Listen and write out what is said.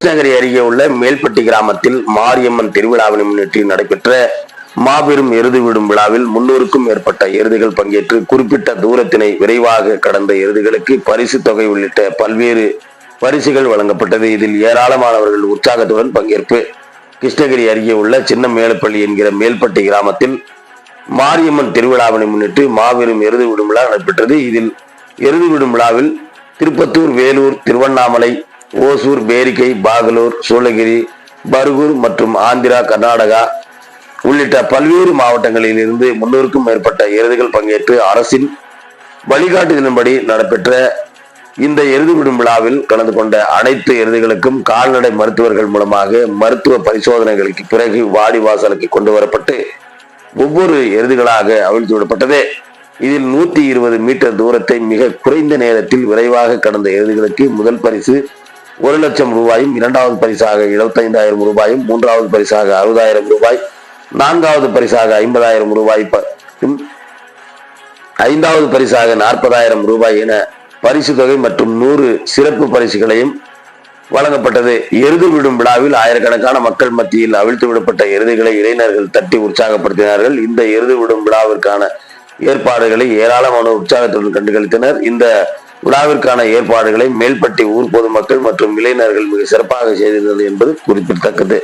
கிருஷ்ணகிரி அருகே உள்ள மேல்பட்டி கிராமத்தில் மாரியம்மன் திருவிழாவினை முன்னிட்டு நடைபெற்ற மாபெரும் எருது விடும் விழாவில் முன்னூறுக்கும் மேற்பட்ட எருதுகள் பங்கேற்று குறிப்பிட்ட தூரத்தினை விரைவாக கடந்த எருதுகளுக்கு பரிசு தொகை உள்ளிட்ட பல்வேறு பரிசுகள் வழங்கப்பட்டது. இதில் ஏராளமானவர்கள் உற்சாகத்துடன் பங்கேற்பு. கிருஷ்ணகிரி அருகே உள்ள சின்ன மேலப்பள்ளி என்கிற மேல்பட்டி கிராமத்தில் மாரியம்மன் திருவிழாவினை முன்னிட்டு மாபெரும் எருது விடும் விழா நடைபெற்றது. இதில் எருது விடும் விழாவில் திருப்பத்தூர் வேலூர் திருவண்ணாமலை ஓசூர் பேரிக்கை பாகலூர் சூளகிரி பர்கூர் மற்றும் ஆந்திரா கர்நாடகா உள்ளிட்ட பல்வேறு மாவட்டங்களில் இருந்து முன்னூறுக்கும் மேற்பட்ட எருதுகள் பங்கேற்று அரசின் வழிகாட்டுதலின்படி நடைபெற்ற இந்த எருது விடும் விழாவில் கலந்து கொண்ட அனைத்து எருதுகளுக்கும் கால்நடை மருத்துவர்கள் மூலமாக மருத்துவ பரிசோதனைகளுக்கு பிறகு வாடி வாசலுக்கு கொண்டு வரப்பட்டு ஒவ்வொரு எருதுகளாக அவிழ்த்து விடப்பட்டது. இதில் நூத்தி இருபது மீட்டர் தூரத்தை மிக குறைந்த நேரத்தில் விரைவாக கடந்த எருதுகளுக்கு முதல் பரிசு ஒரு லட்சம் ரூபாயும் இரண்டாவது பரிசாக எழுபத்தைந்தாயிரம் ரூபாயும் மூன்றாவது பரிசாக அறுபதாயிரம் ரூபாய் நான்காவது பரிசாக ஐம்பதாயிரம் ரூபாய் ஐந்தாவது பரிசாக நாற்பதாயிரம் ரூபாய் என பரிசு தொகை மற்றும் நூறு சிறப்பு பரிசுகளையும் வழங்கப்பட்டது. எருது விடும் விழாவில் ஆயிரக்கணக்கான மக்கள் மத்தியில் அவிழ்த்து விடப்பட்ட எருதுகளை இளைஞர்கள் தட்டி உற்சாகப்படுத்தினார்கள். இந்த எருது விடும் விழாவிற்கான ஏற்பாடுகளை ஏராளமான உற்சாகத்துடன் கண்டுகளித்தனர். இந்த விழாவிற்கான ஏற்பாடுகளை மேல்பட்டி ஊர் பொதுமக்கள் மற்றும் இளைஞர்கள் மிக சிறப்பாக செய்திருந்தது என்பது குறிப்பிடத்தக்கது.